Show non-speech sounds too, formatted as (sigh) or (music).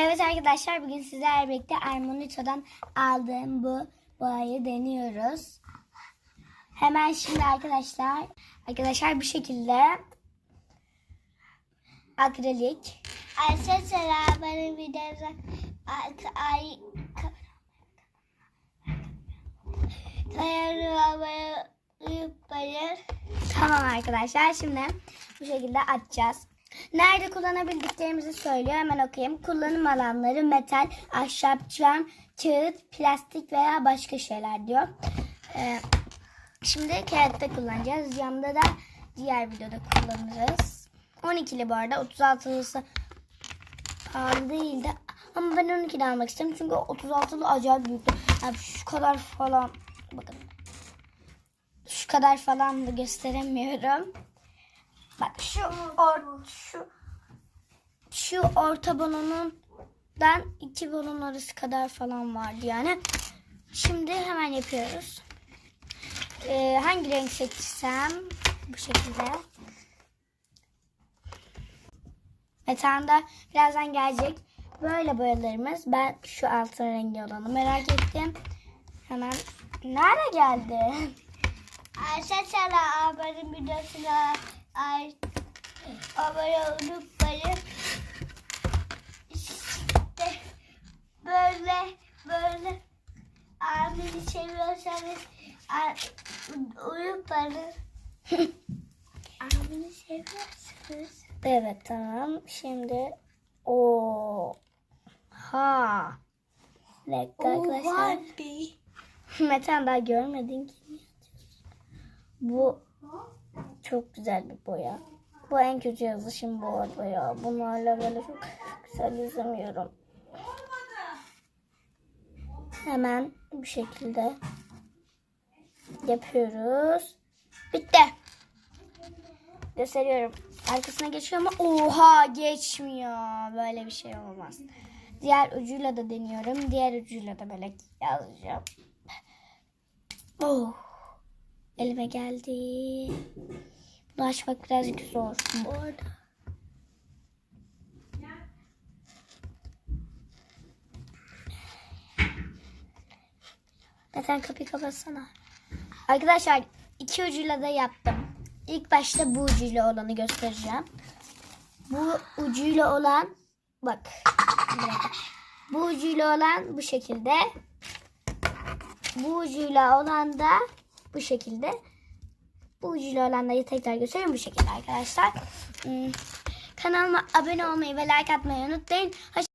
Evet arkadaşlar bugün sizlerle birlikte Armonito'dan aldığım bu boyayı deniyoruz. Hemen şimdi arkadaşlar arkadaşlar bu şekilde akrilik Arkadaşlar benim videoda ay. Tamam arkadaşlar şimdi bu şekilde açacağız. Nerede kullanabildiklerimizi söylüyor. Hemen okuyayım. Kullanım alanları metal, ahşap, cam, kağıt, plastik veya başka şeyler diyor. Ee, şimdi kağıtta kullanacağız. Camda da diğer videoda kullanırız. 12'li bu arada. 36'lısı pahalı değil de ama ben 12'de almak istedim. Çünkü 36'lı acayip büyük. Yani şu kadar falan bakın. Şu kadar falan da gösteremiyorum. Bak şu or, şu şu orta balonundan iki balon arası kadar falan vardı yani. Şimdi hemen yapıyoruz. Ee, hangi renk seçsem bu şekilde. Metanda birazdan gelecek. Böyle boyalarımız. Ben şu altın rengi olanı merak ettim. Hemen nerede geldi? (laughs) Arkadaşlar benim videosuna ay abone olup işte böyle böyle abini seviyorsanız beni (laughs) abini seviyorsanız Evet tamam. Şimdi o ha. Dakika arkadaşlar. (laughs) Metan daha görmedin ki. Bu çok güzel bir boya. Bu en kötü yazışım bu arada ya. Bunlarla böyle çok güzel yazamıyorum. Hemen bu şekilde yapıyoruz. Bitti. Gösteriyorum. Arkasına geçiyor ama oha geçmiyor. Böyle bir şey olmaz. Diğer ucuyla da deniyorum. Diğer ucuyla da böyle yazacağım. Oh. Elime geldi. Bunu açmak birazcık zor bu arada. Neden kapıyı kapatsana. Arkadaşlar iki ucuyla da yaptım. İlk başta bu ucuyla olanı göstereceğim. Bu ucuyla olan bak. Bu ucuyla olan bu şekilde. Bu ucuyla olan da bu şekilde. Bu ucuyla olan da tekrar göstereyim bu şekilde arkadaşlar. Hmm, Kanalıma abone olmayı ve like atmayı unutmayın.